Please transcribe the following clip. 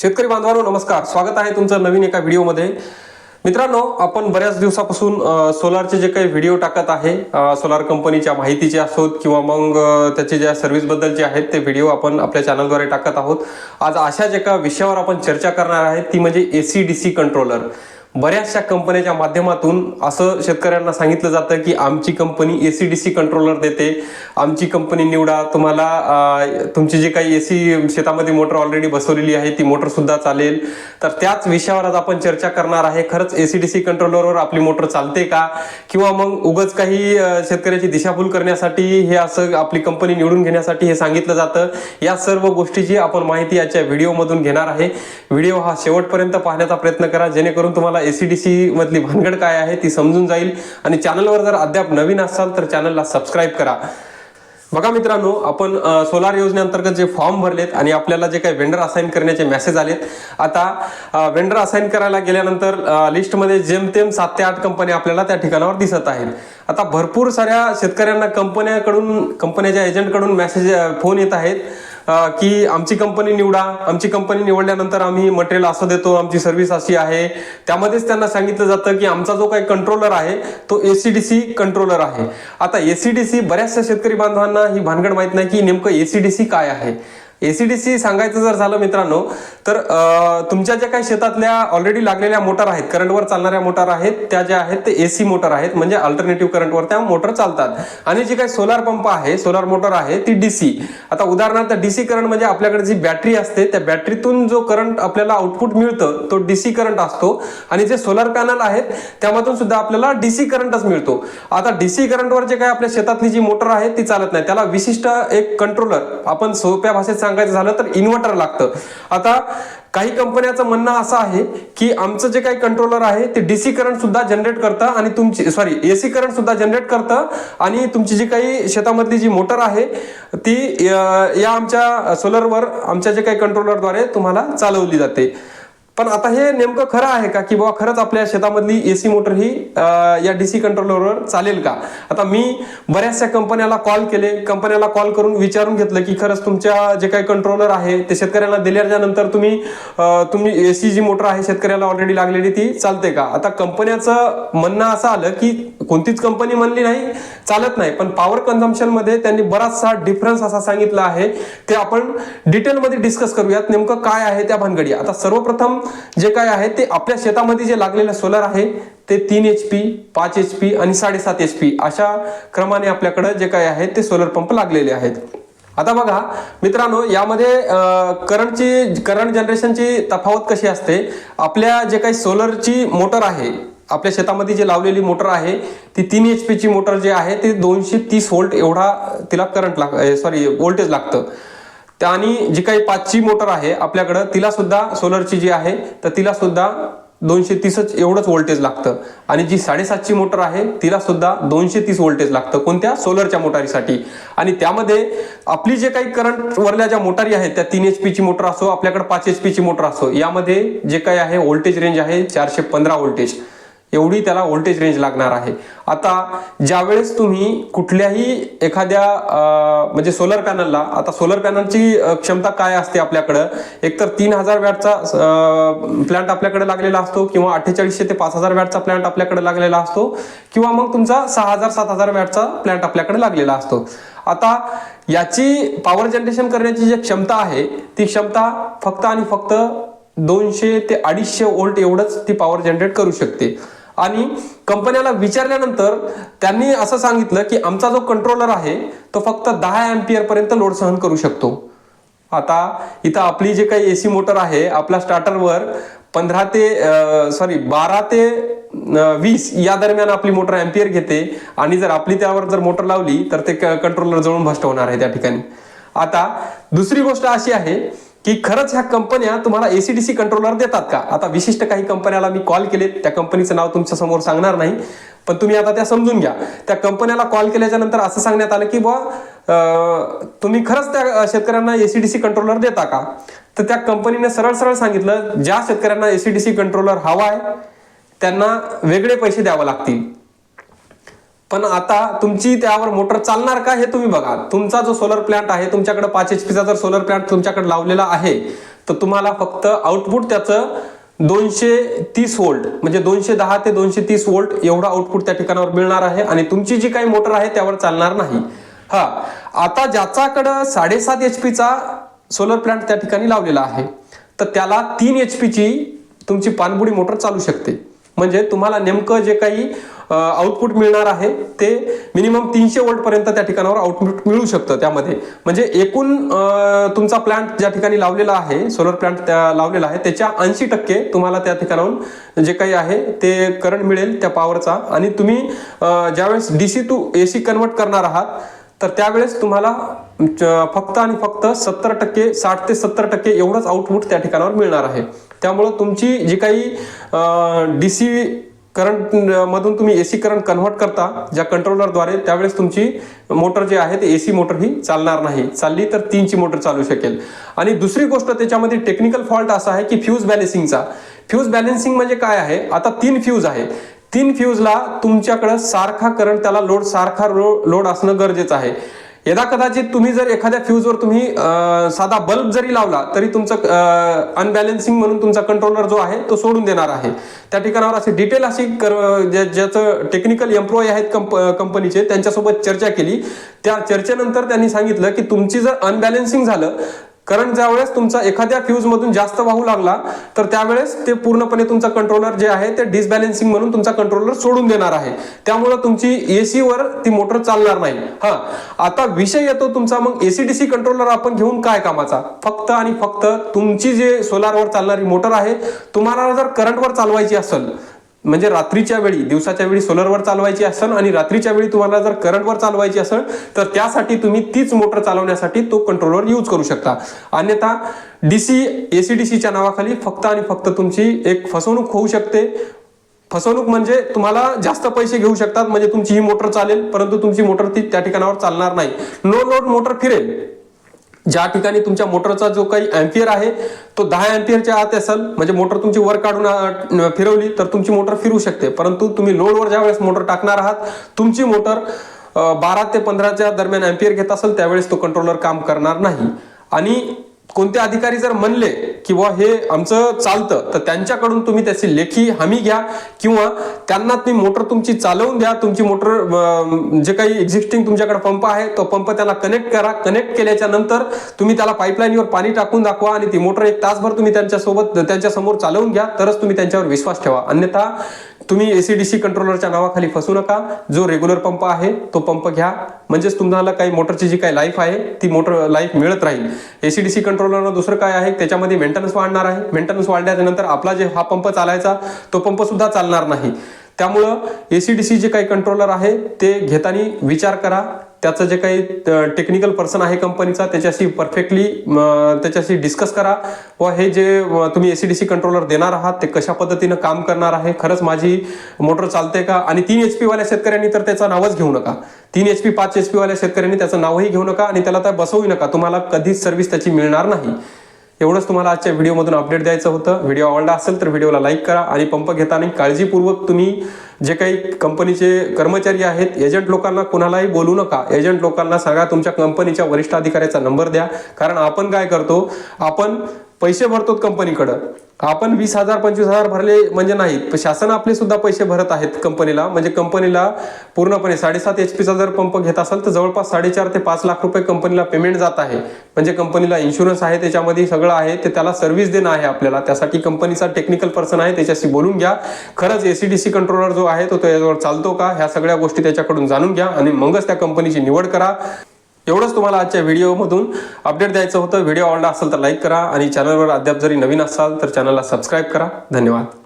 शेतकरी बांधवांनो नमस्कार. स्वागत आहे तुमचं नवीन एका व्हिडिओमध्ये. मित्रांनो आपण बऱ्याच दिवसापासून सोलारचे जे काही व्हिडिओ टाकत आहे सोलार कंपनीच्या माहितीचे असोत किंवा मग त्याचे ज्या सर्व्हिसबद्दलचे आहेत ते व्हिडिओ आपण आपल्या चॅनलद्वारे टाकत आहोत. आज अशाच एका विषयावर आपण चर्चा करणार आहे ती म्हणजे A C D C controller बऱ्याचशा कंपन्याच्या माध्यमातून असं शेतकऱ्यांना सांगितलं जातं की आमची company A C D C controller देते. आमची कंपनी निवडा. तुम्हाला तुमची जी काही ए सी शेतामध्ये मोटर ऑलरेडी बसवलेली आहे ती मोटरसुद्धा चालेल. तर त्याच विषयावर आज आपण चर्चा करणार आहे. खरंच ए सी डी सी कंट्रोलरवर आपली मोटर चालते का? किंवा मग उगच काही शेतकऱ्याची दिशाभूल करण्यासाठी हे असं आपली कंपनी निवडून घेण्यासाठी हे सांगितलं जातं. या सर्व गोष्टीची आपण माहिती याच्या व्हिडिओमधून घेणार आहे. व्हिडिओ हा शेवटपर्यंत पाहण्याचा प्रयत्न करा. जेणेकरून तुम्हाला एसीडीसी मधली भानगड काय आहे ती समजून जाईल. आणि चॅनलवर जर अद्याप नवीन असाल तर चॅनलला सबस्क्राईब करा. बघा मित्रांनो आपण सोलार योजनेअंतर्गत जे फॉर्म भरलेत आणि आपल्याला जे काही वेंडर असाइन करण्याचे मेसेज आलेत आता वेंडर असाइन करायला गेल्यानंतर लिस्टमध्ये जेमतेम सात ते आठ कंपन्या आपल्याला त्या ठिकाणावर दिसत आहेत. आता भरपूर साऱ्या शेतकऱ्यांना कंपन्याकडून कंपन्याच्या एजंटकडून मेसेज फोन येत आहेत. की आमची कंपनी निवडा आमची कंपनी निवडल्यानंतर आम्ही मटेरियल असं देतो आमची सर्व्हिस अशी आहे. त्यामध्येच त्यांना सांगितलं जातं की आमचा जो काही कंट्रोलर आहे तो एसीडीसी कंट्रोलर आहे. आता एसीडीसी बऱ्याचशा शेतकरी बांधवांना ही भानगड माहीत नाही की नेमकं एसीडीसी काय आहे. एसीडीसी सांगायचं जर झालं मित्रांनो तर तुमच्या ज्या काही शेतातल्या ऑलरेडी लागलेल्या मोटर आहेत करंटवर चालणाऱ्या मोटर आहेत त्या ज्या आहेत ते एसी मोटर आहेत म्हणजे अल्टरनेटिव्ह करंटवर त्या मोटर चालतात. आणि जी काही सोलार पंप आहे सोलार मोटर आहे ती डीसी आता उदाहरणार्थ डीसी करंट म्हणजे आपल्याकडे जी बॅटरी असते त्या बॅटरीतून जो करंट आपल्याला आउटपुट मिळतं तो डीसी करंट असतो. आणि जे सोलार पॅनल आहेत त्यामधून सुद्धा आपल्याला डीसी करंटच मिळतो. आता डीसी करंटवर जे काही आपल्या शेतातली जी मोटर आहे ती चालत नाही. त्याला विशिष्ट एक कंट्रोलर आपण सोप्या भाषेत सांगायचं झालं तर इन्व्हर्टर लागतं. आता काही कंपन्याचं म्हणणं असं आहे की आमचं जे काही कंट्रोलर आहे ते डीसी करंट सुद्धा जनरेट करतं आणि तुमची सॉरी एसी करंट सुद्धा जनरेट करतं आणि तुमची जी काही शेतामधली जी मोटर आहे ती या आमच्या सोलरवर आमच्या जे काही कंट्रोलरद्वारे तुम्हाला चालवली जाते. पण आता हे नेमकं खरं आहे का? की बाबा खरंच आपल्या शेतामधली एसी मोटर ही या या डीसी कंट्रोलरवर चालेल का? आता मी बऱ्याचशा कंपन्याला कॉल केले. कंपन्याला कॉल करून विचारून घेतलं की खरंच तुमच्या जे काही कंट्रोलर आहे ते शेतकऱ्यांना दिल्याच्या नंतर तुम्ही अं, तुम्ही एसी जी मोटर आहे शेतकऱ्याला ऑलरेडी लागलेली ती चालते का? आता कंपन्याचं म्हणणं असं आलं की कोणतीच कंपनी म्हणली नाही चालत नाही. पण पॉवर कन्झम्पशनमध्ये त्यांनी बराचसा डिफरन्स असा सांगितला आहे. ते आपण डिटेलमध्ये डिस्कस करूयात नेमकं काय आहे त्या भानगडी आता सर्वप्रथम जे काय आहे ते आपल्या शेतामध्ये जे लागलेलं सोलर आहे ते तीन एच पी पाच एच पी आणि साडेसात एच पी अशा क्रमाने आपल्याकडे जे काय आहे ते सोलर पंप लागलेले आहेत. आता बघा मित्रांनो यामध्ये करंटची करंट जनरेशनची तफावत कशी असते? आपल्या जे काही सोलरची मोटर आहे आपल्या शेतामध्ये जी लावलेली मोटर आहे ती तीन एच पीची मोटर जी आहे ती दोनशे तीस व्होल्ट एवढा तिला करंट लाग सॉरी व्होल्टेज लागतं. त्या आणि जी काही पाचची मोटर आहे आपल्याकडं तिला सुद्धा सोलरची जी आहे तर तिला सुद्धा दोनशे तीसच एवढंच व्होल्टेज लागतं. आणि जी साडेसातची मोटर आहे तिला सुद्धा दोनशे तीस व्होल्टेज लागतं कोणत्या? सोलरच्या मोटारीसाठी. आणि त्यामध्ये आपली जे काही करंट वरल्या ज्या मोटारी आहेत त्या तीन एच पीची मोटर असो आपल्याकडे पाच एच पीची मोटर असो यामध्ये जे काही आहे व्होल्टेज रेंज आहे चारशे पंधरा व्होल्टेज एवढी त्याला व्होल्टेज रेंज लागणार आहे. आता ज्यावेळेस तुम्ही कुठल्याही एखाद्या म्हणजे सोलर पॅनलला आता सोलर पॅनलची क्षमता काय असते आपल्याकडं? एकतर तीन हजार वॅटचा प्लांट आपल्याकडे लागलेला असतो किंवा अठ्ठेचाळीसशे ते पाच हजार वॅटचा प्लांट आपल्याकडे लागलेला असतो किंवा मग तुमचा सहा हजार सात हजार वॅटचा प्लांट आपल्याकडे लागलेला असतो. आता याची पॉवर जनरेशन करण्याची जी क्षमता आहे ती क्षमता फक्त आणि फक्त दोनशे ते अडीचशे वोल्ट एवढंच ती पॉवर जनरेट करू शकते. आणि कंपन्याला विचारल्यानंतर त्यांनी असं सांगितलं की आमचा जो कंट्रोलर आहे तो फक्त दहा एम्पियर पर्यंत लोड सहन करू शकतो. आता इथं आपली जे काही एसी मोटर आहे आपल्या स्टार्टरवर पंधरा ते सॉरी बारा ते वीस या दरम्यान आपली मोटर एम्पियर घेते. आणि जर आपली त्यावर जर मोटर लावली तर ते कंट्रोलर जळून भ्रष्ट होणार आहे त्या ठिकाणी. आता दुसरी गोष्ट अशी आहे की खरंच ह्या कंपन्या तुम्हाला एसीडीसी कंट्रोलर देतात का? आता विशिष्ट काही कंपन्याला मी कॉल केले त्या कंपनीचं नाव तुमच्यासमोर सांगणार नाही पण तुम्ही आता त्या समजून घ्या. त्या कंपन्याला कॉल केल्याच्यानंतर असं सांगण्यात आलं की बुवा तुम्ही खरंच त्या शेतकऱ्यांना एसीडीसी कंट्रोलर देता का? तर त्या कंपनीने सरळ सरळ सांगितलं ज्या शेतकऱ्यांना एसीडीसी कंट्रोलर हवा आहे त्यांना वेगळे पैसे द्यावे लागतील. पण आता तुमची त्यावर मोटर चालणार का हे तुम्ही बघा. तुमचा जो सोलर प्लांट आहे तुमच्याकडे पाच एच पीचा जर सोलर प्लांट तुमच्याकडे लावलेला आहे तर तुम्हाला फक्त आउटपुट त्याचं दोनशे तीस वोल्ट म्हणजे दोनशे दहा ते दोनशे तीस वोल्ट एवढा आउटपुट त्या ठिकाणावर मिळणार आहे आणि तुमची जी काही मोटर आहे त्यावर चालणार नाही. हा. आता ज्याच्याकडं साडेसात एच पीचा सोलर प्लांट त्या ठिकाणी लावलेला आहे तर त्याला तीन एच पीची तुमची पाणबुडी मोटर चालू शकते. म्हणजे तुम्हाला नेमकं जे काही आउटपुट मिळणार आहे ते मिनिमम तीनशे वोल्ट पर्यंत त्या ठिकाणावर आउटपुट मिळू शकतं त्यामध्ये. म्हणजे एकूण तुमचा प्लांट ज्या ठिकाणी लावलेला आहे सोलर प्लांट त्या लावलेला आहे त्याच्या ऐंशी टक्के तुम्हाला त्या ठिकाणाहून जे काही आहे ते करंट मिळेल त्या पॉवरचा आणि तुम्ही ज्यावेळेस D C to A C convert करणार आहात तर त्यावेळेस तुम्हाला फक्त आणि फक्त सत्तर टक्के साठ ते सत्तर टक्के एवढंच आउटपुट त्या ठिकाणावर मिळणार आहे. त्यामुळं तुमची जी काही डी सी करंट मधून तुम्ही ए सी करंट कन्व्हर्ट करता ज्या कंट्रोलरद्वारे त्यावेळेस तुमची मोटर जी आहे ते सी मोटर ही चालणार नाही. चालली तर तीनची मोटर चालू शकेल. आणि दुसरी गोष्ट त्याच्यामध्ये टेक्निकल फॉल्ट असा आहे की फ्यूज बॅलेन्सिंगचा फ्यूज बॅलेन्सिंग म्हणजे काय आहे? आता तीन फ्यूज आहे. तीन फ्यूजला तुमच्याकडं सारखा करंट त्याला लोड सारखा लोड असणं गरजेचं आहे. यदा कदाचित तुम्ही जर एखाद्या फ्यूजवर तुम्ही साधा बल्ब जरी लावला तरी तुमचं अनबॅलेन्सिंग म्हणून तुमचा कंट्रोलर जो आहे तो सोडून देणार आहे. त्या ठिकाणावर अशी डिटेल अशी ज्याचं टेक्निकल एम्प्लॉई आहेत कंप कंपनीचे त्यांच्यासोबत चर्चा केली. त्या चर्चेनंतर त्यांनी सांगितलं की तुमची जर अनबॅलेन्सिंग झालं कारण ज्यावेळेस तुमचा एखाद्या फ्यूज मधून जास्त वाहू लागला तर त्यावेळेस ते पूर्णपणे तुमचा कंट्रोलर जे आहे ते डिसबॅलेन्सिंग म्हणून तुमचा कंट्रोलर सोडून देणार आहे. त्यामुळे तुमची एसी वर ती मोटर चालणार नाही. हा. आता विषय येतो तुमचा मग एसी डीसी कंट्रोलर आपण घेऊन काय कामाचा? फक्त आणि फक्त तुमची जे सोलारवर चालणारी मोटर आहे तुम्हाला जर करंटवर चालवायची असेल म्हणजे रात्रीच्या वेळी दिवसाच्या वेळी सोलरवर चालवायची असेल आणि रात्रीच्या वेळी तुम्हाला जर करंटवर चालवायची असेल तर त्यासाठी तुम्ही तीच मोटर चालवण्यासाठी तो कंट्रोलर यूज करू शकता. अन्यथा डीसी एसी डीसीच्या नावाखाली फक्त आणि फक्त तुमची एक फसवणूक होऊ शकते. फसवणूक म्हणजे तुम्हाला जास्त पैसे घेऊ शकतात म्हणजे तुमची ही मोटर चालेल परंतु तुमची मोटर ती त्या ठिकाणावर चालणार नाही. नो लोड मोटर फिरेल. ज्या ठिकाणी तुमच्या मोटरचा जो काही अँपियर आहे तो दहा अँपियरच्या आत असेल. म्हणजे मोटर तुमची वर काढून फिरवली तर तुमची मोटर फिरू शकते. परंतु तुम्ही लोडवर ज्यावेळेस मोटर टाकणार आहात तुमची मोटर बारा ते पंधराच्या दरम्यान अँपियर घेत असेल त्यावेळेस तो कंट्रोलर काम करणार नाही. आणि कोणते अधिकारी जर म्हणले की बुवा हे आमचं चालतं तर त्यांच्याकडून तुम्ही त्याची लेखी हमी घ्या किंवा त्यांना तुम्ही मोटर तुमची चालवून द्या. तुमची मोटर जे काही एक्झिस्टिंग तुमच्याकडे पंप आहे तो पंप त्याला कनेक्ट करा. कनेक्ट केल्याच्यानंतर तुम्ही त्याला पाईपलाईनवर पाणी टाकून दाखवा आणि ती मोटर एक तासभर तुम्ही त्यांच्यासोबत त्यांच्यासमोर चालवून घ्या. तरच तुम्ही त्यांच्यावर विश्वास ठेवा. अन्यथा तुम्ही एसी डीसी कंट्रोलरच्या नावाखाली फसू नका. जो रेग्युलर पंप आहे तो पंप घ्या. म्हणजेच तुम्हाला काही मोटरची जी काही लाईफ आहे ती मोटर लाईफ मिळत राहील. एसी डीसी कंट्रोलरनं दुसरं काय आहे त्याच्यामध्ये मेंटेनन्स वाढणार आहे. मेंटेनन्स वाढल्यानंतर आपला जे हा पंप चालायचा तो पंप सुद्धा चालणार नाही. त्यामुळं एसी डी सी जे काही कंट्रोलर आहे ते घेताना विचार करा. त्याचं जे काही टेक्निकल पर्सन आहे कंपनीचा त्याच्याशी परफेक्टली त्याच्याशी डिस्कस करा. व हे जे तुम्ही एसी डी सी कंट्रोलर देणार आहात ते कशा पद्धतीनं काम करणार आहे? खरंच माझी मोटर चालते का? आणि तीन एच पीवाल्या शेतकऱ्यांनी तर त्याचं नावच घेऊ नका. तीन एच पी पाच एच पीवाल्या शेतकऱ्यांनी त्याचं नावही घेऊ नका आणि त्याला तर बसवू नका. तुम्हाला कधीच सर्व्हिस त्याची मिळणार नाही. एवढंच तुम्हाला आजच्या व्हिडिओमधून अपडेट द्यायचं होतं. व्हिडिओ आवडला असेल तर व्हिडिओला लाईक करा आणि पंप घेताना काळजीपूर्वक तुम्ही जे काही कंपनीचे कर्मचारी आहेत एजंट लोकांना कुणालाही बोलू नका. एजंट लोकांना सांगा तुमच्या कंपनीच्या वरिष्ठ अधिकाऱ्याचा नंबर द्या. कारण आपण काय करतो आपण पैसे भरतो कंपनीकडं. आपण वीस हजार पंचवीस हजार भरले म्हणजे नाही. शासन आपले सुद्धा पैसे भरत आहेत कंपनीला. म्हणजे कंपनीला पूर्णपणे साडेसात एच पीचा जर पंप घेत असाल तर जवळपास साडेचार ते पाच लाख रुपये कंपनीला पेमेंट जात आहे. म्हणजे कंपनीला इन्शुरन्स आहे त्याच्यामध्ये सगळं आहे ते त्याला सर्व्हिस देणं आहे आपल्याला. त्यासाठी कंपनीचा टेक्निकल पर्सन आहे त्याच्याशी बोलून घ्या. खरंच एसीडीसी कंट्रोलर जो आहे तो त्याच्यावर चालतो का? ह्या सगळ्या गोष्टी त्याच्याकडून जाणून घ्या आणि मगच त्या कंपनीची निवड करा. एवढंच तुम्हाला आजच्या व्हिडिओमधून अपडेट द्यायचं होतं. व्हिडिओ आवडला असेल तर लाईक करा आणि चॅनलवर अद्याप जरी नवीन असाल तर चॅनलला सबस्क्राईब करा. धन्यवाद.